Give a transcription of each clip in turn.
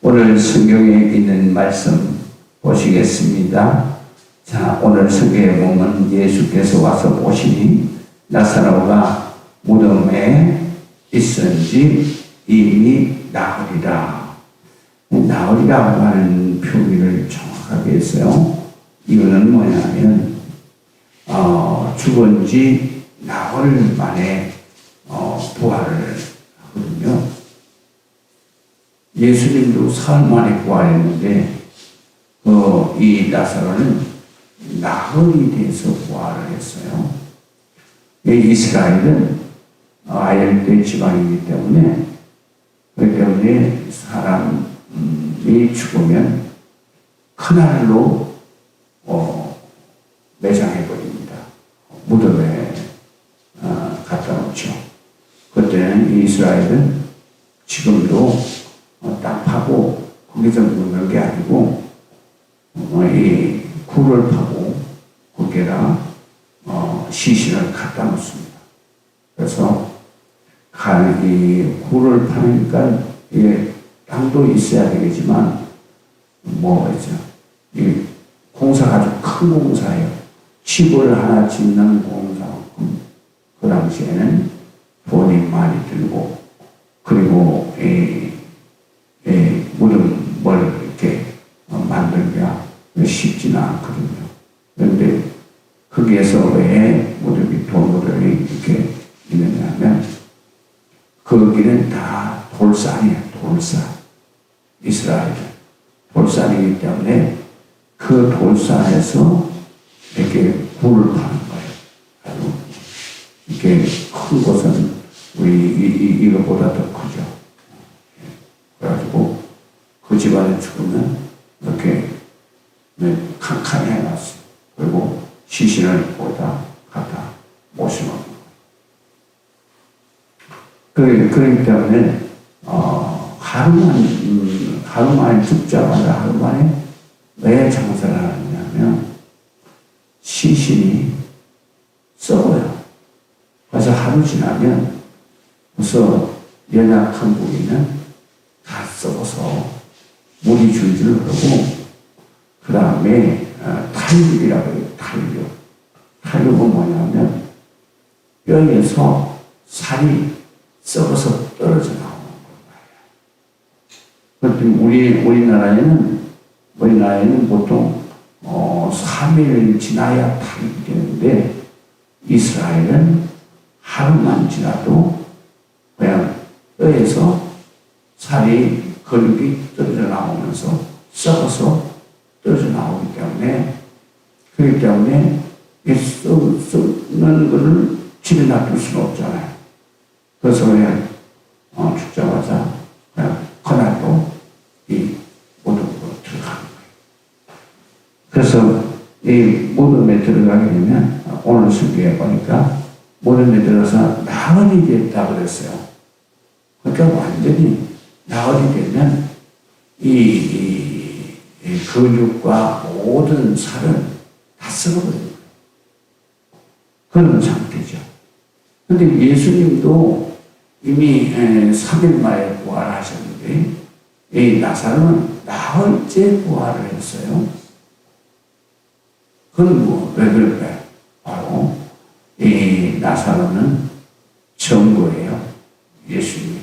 오늘 성경에 있는 말씀 보시겠습니다. 자, 오늘 성경에 보면 예수께서 와서 보시니 나사로가 무덤에 있은지 이미 나으리라. 나으리라고 하는 표기를 정확하게 했어요. 이유는 뭐냐면, 어, 죽은 지 나흘 만에 어, 부활을 하거든요. 예수님도 사흘 만에 부활했는데 그이 나사로는 나흘이 돼서 부활을 했어요. 이 이스라엘은 아열대 지방이기 때문에 그렇기 때문에 사람이 죽으면 그날로 어, 매장해 버립니다. 무덤에 어, 갖다 놓죠. 그때는 이스라엘은 지금도 어, 땅 거기서 묻는 게 아니고 어, 이 굴을 파고 거기에다 어, 시신을 갖다 놓습니다. 그래서 간, 이 굴을 파니까 이게 땅도 있어야 되겠지만 뭐가 있죠? 이 공사가 아주 큰 공사예요. 집을 하나 짓는 공사만큼 그 당시에는 돈이 많이 들고 그리고 이, 이 무덤을 이렇게 만들기가 쉽지는 않거든요. 그런데 거기에서 왜 무덤이 돌무덤이 이렇게 있느냐 하면 거기는 다 돌산이에요. 돌산. 이스라엘은 돌산이기 때문에 그 돌산에서 이렇게 굴을 파는 거예요. 이렇게 큰 곳은 우리 이, 이, 이거보다 더 크죠. 그래가지고 그 집안에 죽으면 이렇게 네, 칸칸이 해놨어요. 그리고 시신을 거기다 갖다 거예요. 그, 그렇기 때문에 어, 하루만 음, 하루 만에 죽자마자 하루 만에 왜 장사를 하느냐면 시신이 썩어요. 그래서 하루 지나면 벌써 연약한 부위는 다 썩어서 물이 줄줄 흐르고 그 다음에 어, 탄육이라고 해요. 탄육. 탄육은 뭐냐면 뼈에서 살이 썩어서 떨어져 나오는 거예요. 그렇기 우리 우리나라에는 우리나라에는 보통 어, 3일 지나야 탄육이 되는데 이스라엘은 하루만 지나도 그냥 뼈에서 살이 근육이 떨어져 나오면서 썩어서 떨어져 나오기 때문에 그렇기 때문에 이 썩, 썩는 것을 집에 놔둘 수는 없잖아요. 그래서 그냥 어, 죽자마자 그냥 그날도 이 무덤으로 들어가는 거예요. 그래서 이 무덤에 들어가게 되면 오늘 성경에 보니까 무덤에 들어서 나흘이 됐다 그랬어요. 그러니까 완전히 나흘이 되면 이, 이, 이 근육과 모든 살은 다 썩어버리는 거예요. 그런 상태죠. 근데 예수님도 이미 3일 만에 부활 하셨는데 이 나사로는 나흘째 부활을 했어요. 그건 뭐, 왜 그럴까요? 바로 이 나사로는 정거예요. 예수님이.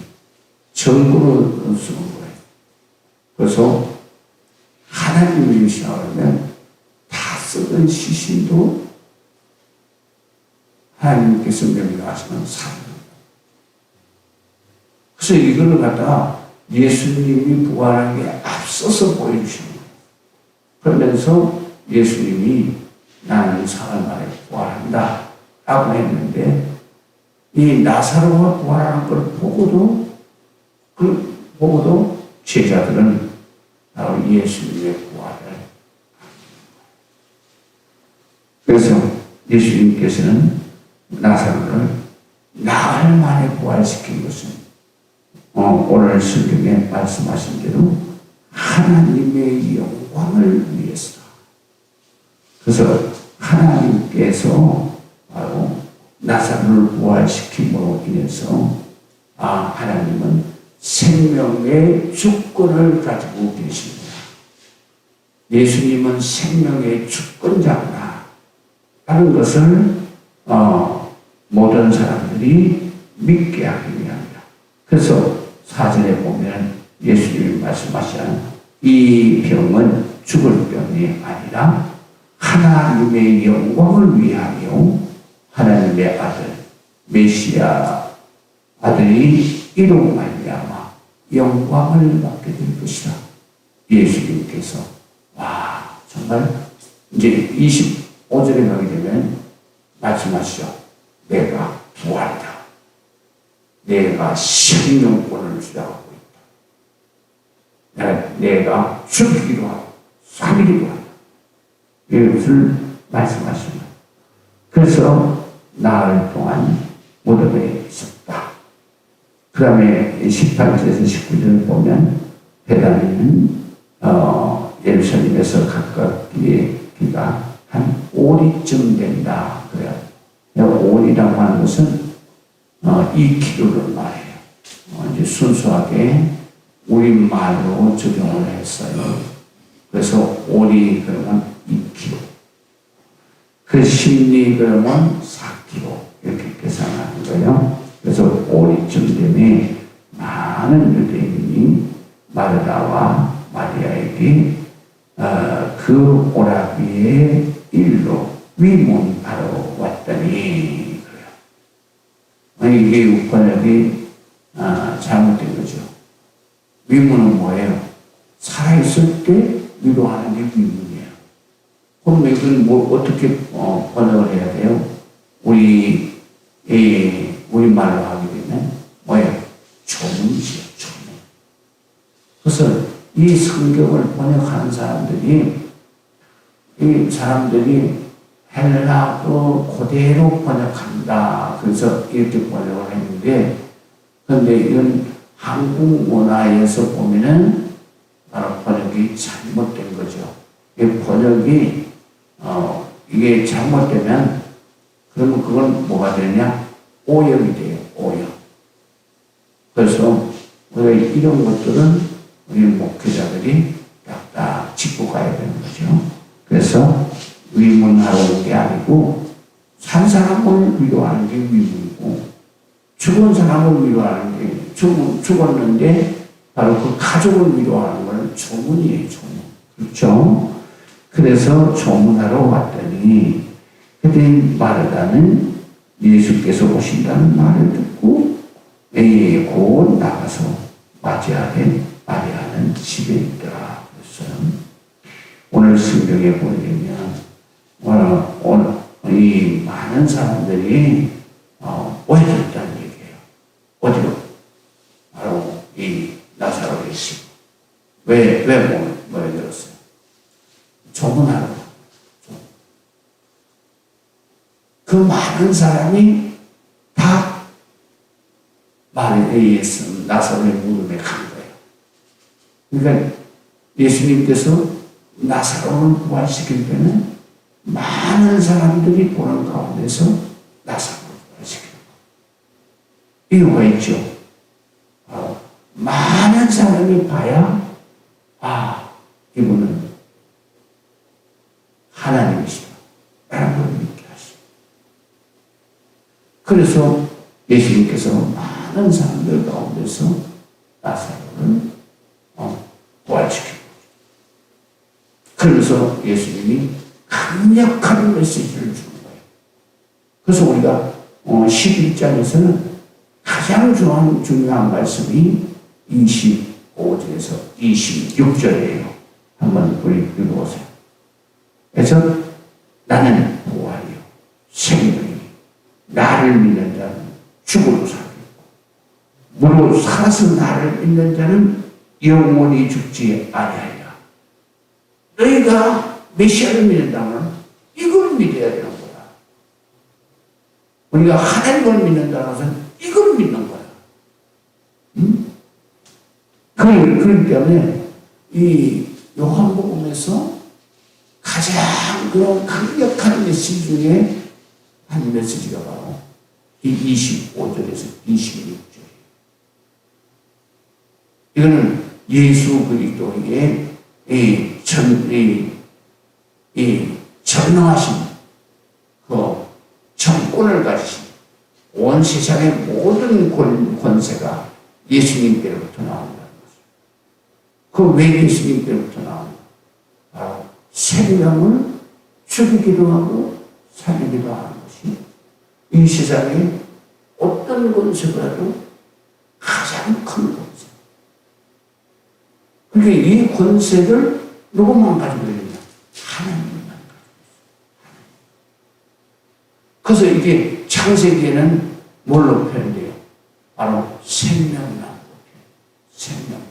정거로 쓰는 거예요. 그래서 하나님을 시하면 다 쓰던 시신도 하나님께서 명령하시면 삽니다. 그래서 이걸 갖다가 예수님이 부활하기에 앞서서 보여주시는 거예요. 그러면서 예수님이 나는 사흘 만에 부활한다. 라고 했는데, 이 나사로가 부활하는 걸 보고도, 그, 보고도 제자들은 바로 예수님의 부활을 그래서 예수님께서는 나사로를 나흘 만에 부활시킨 것은 어, 오늘 성경에 말씀하신 대로 하나님의 영광을 위해서다. 그래서 하나님께서 바로 나사로를 부활시킴으로 인해서 아 하나님은 생명의 주권을 가지고 계십니다. 예수님은 생명의 주권자구나 하는 것을 어, 모든 사람들이 믿게 하기 위함이다. 그래서 사전에 보면 예수님이 말씀하시는 이 병은 죽을 병이 아니라 하나님의 영광을 위하여 하나님의 아들 메시아 아들이 이로 말미암아 영광을 받게 될 것이다. 예수님께서 와 정말 이제 25절에 가게 되면 말씀하시죠. 내가 부활이다. 내가 생명권을 주장하고 있다. 내가, 내가 죽이기도 하고 살리기도 한다. 이것을 말씀하십니다. 그래서 나흘 동안 무덤에 있었다. 그 다음에 18절에서 19절을 보면 베다니는 어, 예루살렘에서 가깝게 기가 한 5리쯤 된다. 그래요. 오리라고 하는 것은 어, 2kg를 말해요. 어, 이제 순수하게 우리 말로 적용을 했어요. 그래서 오리 그러면 2kg. 그 심리 그러면 4kg. 이렇게 계산하는 거예요. 그래서 오리쯤 되면 많은 유대인이 마르다와 마리아에게 어, 그 오라비의 일로 위문하러 왔더니. 아니 이게 번역이 아, 잘못된 거죠. 위문은 뭐예요? 살아있을 때 위로하는 게 위문이에요. 그럼 이건 뭐 어떻게 어, 번역을 해야 돼요? 우리 이 우리 말로 하게 되면 뭐예요? 조문이죠, 조문. 그래서 이 성경을 번역하는 사람들이 이 사람들이 헬라어 그대로 번역한다. 그래서 이렇게 번역을 했는데, 근데 이건 한국 문화에서 보면은 바로 번역이 잘못된 거죠. 이 번역이, 어, 이게 잘못되면, 그러면 그건 뭐가 되냐? 오염이 돼요, 오염. 그래서 우리가 이런 것들은 우리 목회자들이 딱 딱 짚고 가야 되는 거죠. 그래서 위문하러 온게 아니고 산 사람을 위로하는 게 위문이고 죽은 사람을 위로하는 게 죽, 죽었는데 바로 그 가족을 위로하는 건 조문이에요 조문 그렇죠? 그래서 조문하러 왔더니 그때 마르다는 예수께서 오신다는 말을 듣고 에이 곧 나가서 맞이하되 마리아는 집에 있더라 그랬어요. 오늘 성경에 보면 오늘, 오늘 이 많은 사람들이 어, 오해졌다는 얘기예요. 어디로? 바로 이 나사로의 집. 왜, 왜 모, 모여들었어요? 조문하러. 그 많은 사람이 다 마리아의 예수, 나사로의 무덤에 간 거예요. 그러니까 예수님께서 나사로를 부활시킬 때는 많은 사람들이 보는 가운데서 나사로를 거예요. 이유가 있죠. 바로 많은 사람이 봐야 아 이분은 하나님이시다 라는 걸 믿게 하시죠. 그래서 예수님께서 많은 사람들 가운데서 나사로를 어, 부활시키고 그래서 예수님이 강력한 메시지를 주는 거예요. 그래서 우리가 11장에서는 가장 중요한, 말씀이 25절에서 26절이에요. 한번 우리 읽어보세요. 그래서 나는 부활이요. 생명이 나를 믿는 자는 죽어도 살고 무릇 살아서 나를 믿는 자는 영원히 죽지 아니하리라. 너희가 메시아를 믿는다면 이걸 믿어야 되는 거야. 우리가 하나님을 믿는다는 것은 이걸 믿는 거야. 응? 그, 그렇기 때문에 이 요한복음에서 가장 그런 강력한 메시지 중에 한 메시지가 바로 이 25절에서 26절이에요. 이거는 예수 그리스도의 이 전, 이, 이 전능하신 그 정권을 가지신 온 세상의 모든 권, 권세가 예수님께로부터 나온다는 것이죠. 그왜 예수님께로부터 나온다? 바로 생명을 죽이기도 하고 살리기도 하는 것이 이 세상에 어떤 권세보다도 가장 큰 권세. 그러니까 이 권세를 누구만 가지고 있느냐? 하나님만 가지고 있어요. 그래서 이게 창세기에는 뭘로 표현돼요? 바로 생명나무. 생명나무.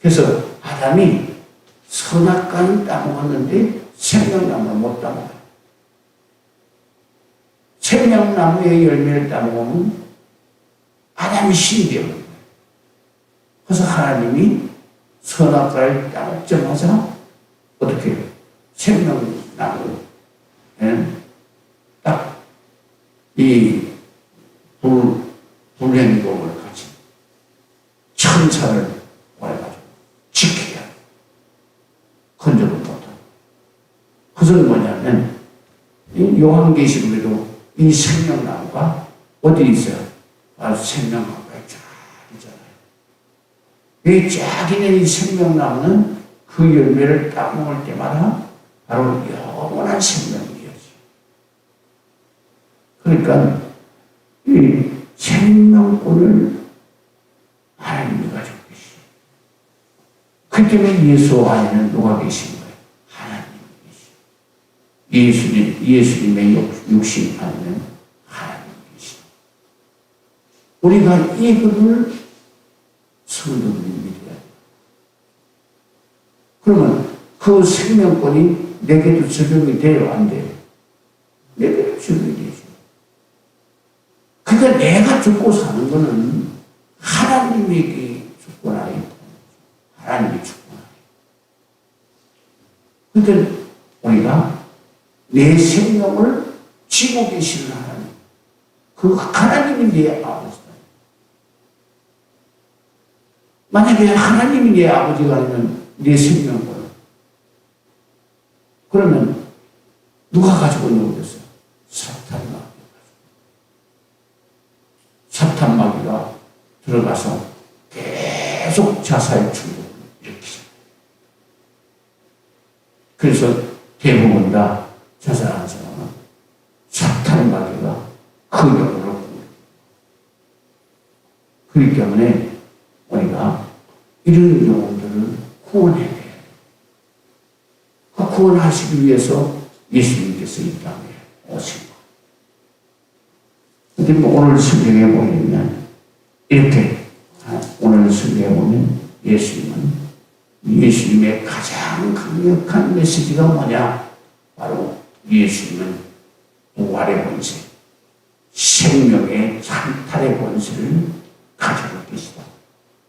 그래서 아담이 선악과는 따먹었는데 생명나무는 못 따먹어요. 생명나무의 열매를 따먹으면 아담이 신비한 거예요. 그래서 하나님이 선악과를 따먹자마자 어떻게 해요? 생명나무 딱 이 불, 불행동을 가진 천사를 보내가지고 지켜야 돼. 건져도 못하고. 그것은 뭐냐면, 이 요한계시록에도 이 생명나무가 어디 있어요? 바로 생명나무가 쫙 있잖아요. 이 쫙 있는 이 생명나무는 그 열매를 따먹을 때마다 바로 영원한 생명이어지. 그러니까 이 생명권을 하나님이 가지고 계시. 그 때문에 예수 안에는 누가 계신 거예요? 하나님이 계시. 예수님, 예수님의 육- 육신 안에는 하나님이 계시. 우리가 이분을 성도들이 믿어야 돼요. 그러면 그 생명권이 내게도 적용이 돼요? 안 돼요? 내게도 되죠. 그러니까 내가 죽고 사는 거는 하나님에게 나니 하나님이 나니 그러니까 우리가 내 생명을 쥐고 계시는 하나님 그 하나님이 내 아버지다 만약에 하나님이 내 아버지가 아니면 내 생명을 그러면 누가 가지고 있는 거겠어요? 사탄이 사탄 마귀가 들어가서 계속 자살 충동을 일으키죠. 그래서 대부분 다 자살하는 사람은 사탄 마귀가 그 영으로 굽니다. 그렇기 때문에 우리가 이런 영혼들을 구원해야 돼요. 그 구원하시기 위해서 예수님께서 이 땅에 오신 거예요. 근데 뭐 오늘 성경에 보면 이렇게 아, 오늘 성경에 보면 예수님은 예수님의 가장 강력한 메시지가 뭐냐? 바로 예수님은 부활의 권세, 생명의 산탈의 권세를 가지고 계시다.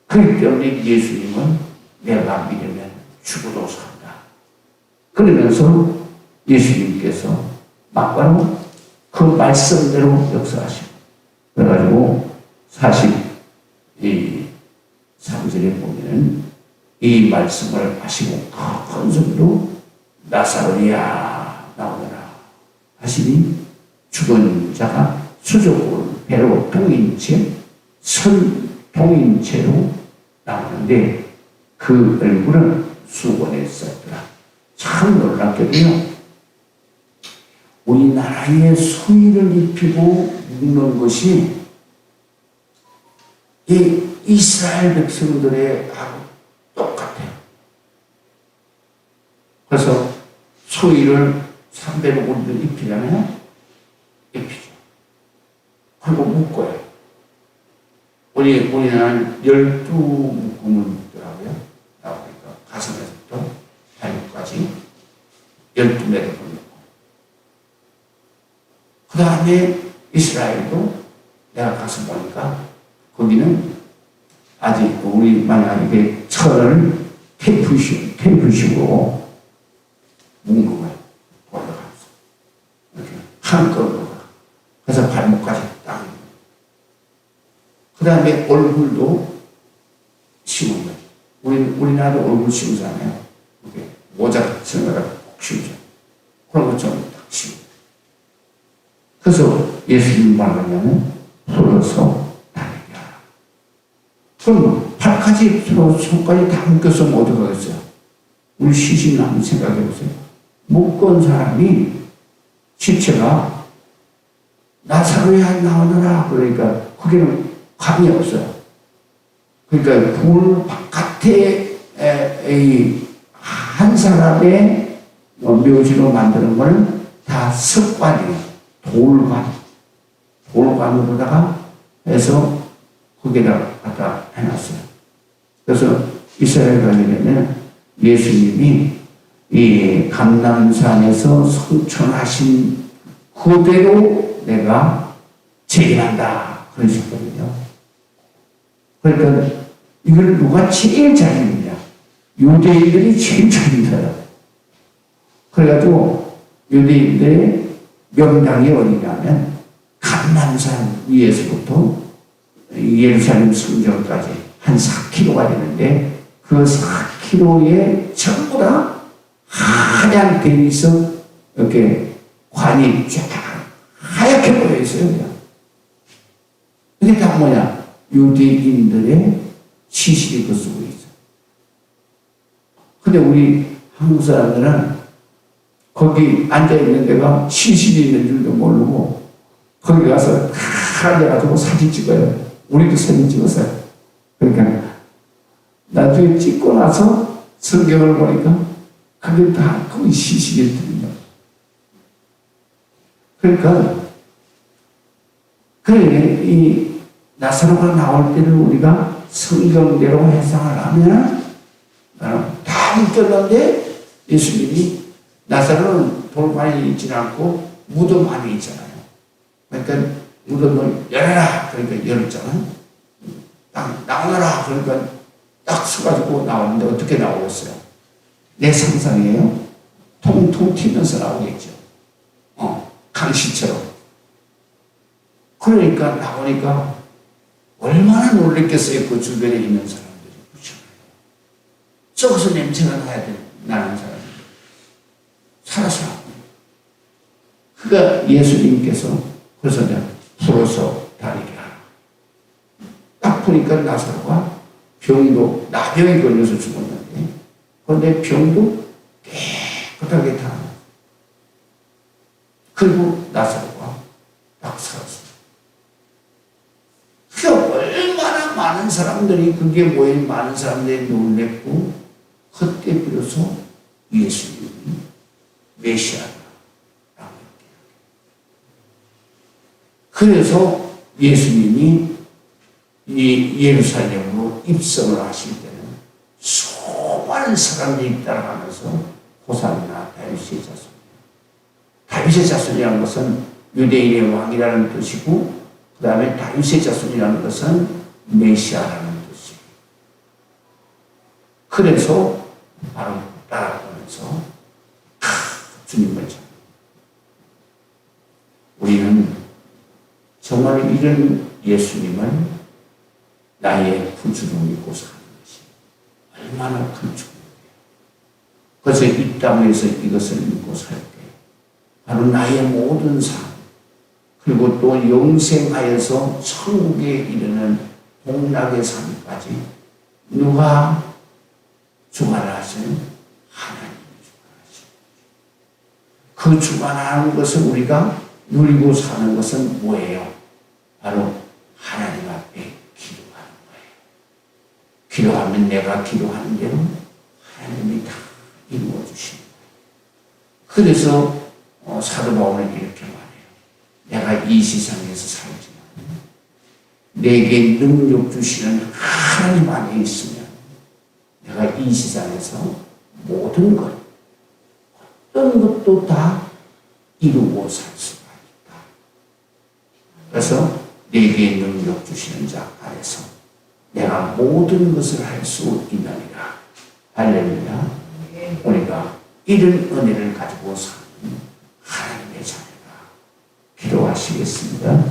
그렇기 때문에 예수님은 내가 믿으면 죽어도 산다. 그러면서 예수님께서 막바로 그 말씀대로 역사하시고 그래가지고 43절에 보면은 이 말씀을 하시고 큰 소리로 나사로야 나오너라 하시니 죽은 자가 수족을 배로 동인 채, 선 동인 채로 나오는데 그 얼굴은 수건에 썼더라. 참 놀랍게도요. 우리나라에 수의를 입히고 묻는 것이 이 이스라엘 백성들의 하고 똑같아요. 그래서 수의를 300원을 입히려면 입히죠. 그리고 묶어요. 우리, 우리나라는 12 묶음을 묶더라고요. 나오니까 가슴에서부터 발목까지 12매를 묶고. 그 다음에 이스라엘도 내가 가서 보니까 거기는 아직 우리 만약에 철을 테이프식, 테이프식으로 거예요. 올라가서. 이렇게 한꺼번에. 그래서 발목까지 딱. 그 다음에 얼굴도 심은 거지. 우리, 우리나라도 얼굴 심잖아요. 이렇게 모자 같은 거를 꼭 심죠. 그런 것처럼 딱 심어. 그래서 예수님 말하면 하라. 그럼 팔까지, 손까지 다 묶였으면 어디 가겠어요? 우리 시신 한번 생각해 보세요. 묶은 사람이 시체가 나사로야 나오너라 그러니까 거기는 감이 없어요. 그러니까 불 바깥에 한 사람의 어, 묘지로 만드는 거는 다 습관이에요. 돌관. 돌관으로다가 해서 거기다가 갖다 해놨어요. 그래서 이스라엘 가면은 예수님이 이 감남산에서 성천하신 그대로 내가 재림한다 그러셨거든요. 그러니까 이걸 누가 제일 잘 믿냐? 유대인들이 제일 잘 믿어요. 그래가지고 유대인들의 명당이 어디냐면 감남산 위에서부터 예루살렘 성전까지 한 4km가 되는데 그 4km에 전부 다 하얀 대리석 이렇게 관이 쫙 하얗게 보여 있어요. 그냥. 이게 다 뭐냐? 유대인들의 시실이 그 속에 있어. 근데 우리 한국 사람들은 거기 앉아있는 데가 시실이 있는 줄도 모르고 거기 가서 다 앉아가지고 사진 찍어요. 우리도 사진 찍었어요. 그러니까 나중에 찍고 나서 성경을 보니까 그게 다 시실이 들려. 그러니까 그래 이 나사로가 나올 때는 우리가 성경대로 해석을 하면 다 묶였는데 예수님이 나사로는 돌판에 있지 않고 무덤 안에 있잖아요. 그러니까 무덤을 열어라 그러니까 열었잖아요. 딱 나오너라 그러니까 딱 서가지고 나오는데 어떻게 나오겠어요? 내 상상이에요. 통통 튀면서 나오겠죠. 어, 강시처럼. 그러니까 나오니까 얼마나 놀랬겠어요. 그 주변에 있는 사람들이. 그렇죠. 썩어서 냄새가 나야 돼. 나는 사람들. 살아서. 그러니까 예수님께서 그래서 내가 풀어서 다니게 하라. 딱 보니까 나사로가 병도 나병에 걸려서 죽었는데 그런데 병도 깨끗하게 다 그리고 나사로가 딱 살았어요. 그 얼마나 많은 사람들이 그게 모인 많은 사람들이 놀랬고 그때 비로소 예수님이 메시아다. 그래서 예수님이 이 예루살렘으로 입성을 하실 때는 수많은 사람들이 따라가면서 호산나 다윗의 자손. 다윗의 자손이라는 것은 유대인의 왕이라는 뜻이고 그 다음에 다윗의 자손이라는 것은 메시아라는 뜻이에요. 그래서 바로 따라가면서 주님을 찾 우리는 정말 이런 예수님을 나의 구주로 믿고 사는 것이 얼마나 큰 축복이에요. 그래서 이 땅에서 이것을 믿고 살 때 바로 나의 모든 삶 그리고 또 영생하여서 천국에 이르는 복락의 삶까지 누가 주관하시는 하나님이 주관하시는 그 주관하는 것을 우리가 누리고 사는 것은 뭐예요? 바로 하나님 앞에 기도하는 거예요. 기도하면 내가 기도하는 대로 하나님이 다 이루어 주시는 거예요. 그래서 어, 사도 바울은 이렇게 말해요. 내가 이 세상에서 살지만 내게 능력 주시는 하나님 안에 있으면 내가 이 세상에서 모든 것, 어떤 것도 다 이루고 살 수가 있다. 그래서 내게 능력 주시는 자 안에서 내가 모든 것을 할 수 있느니라. 할렐루야. 우리가 이런 은혜를 가지고 사는 하나님의 자녀가 기도하시겠습니다.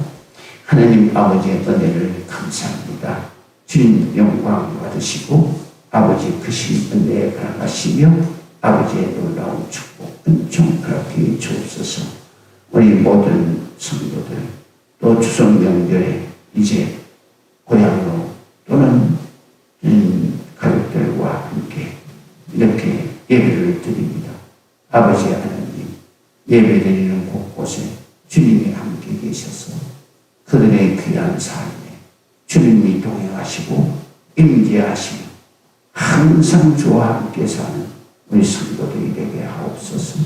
하나님 아버지의 은혜를 감사합니다. 주님 영광 받으시고 아버지 크신 은혜에 나가시며 아버지의 놀라운 축복 은총 그렇게 주옵소서 우리 모든 성도들 또 추석 명절에 이제 고향으로 또는 음, 가족들과 함께 이렇게 예배를 드립니다. 아버지 하나님 예배 드리는 곳곳에 주님이 함께 계셔서 그들의 귀한 삶에 주님이 동행하시고 임재하시며 항상 주와 함께 사는 우리 성도들이 되게 하옵소서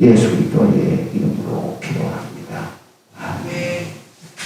예수 그리스도의 이름으로 기도합니다.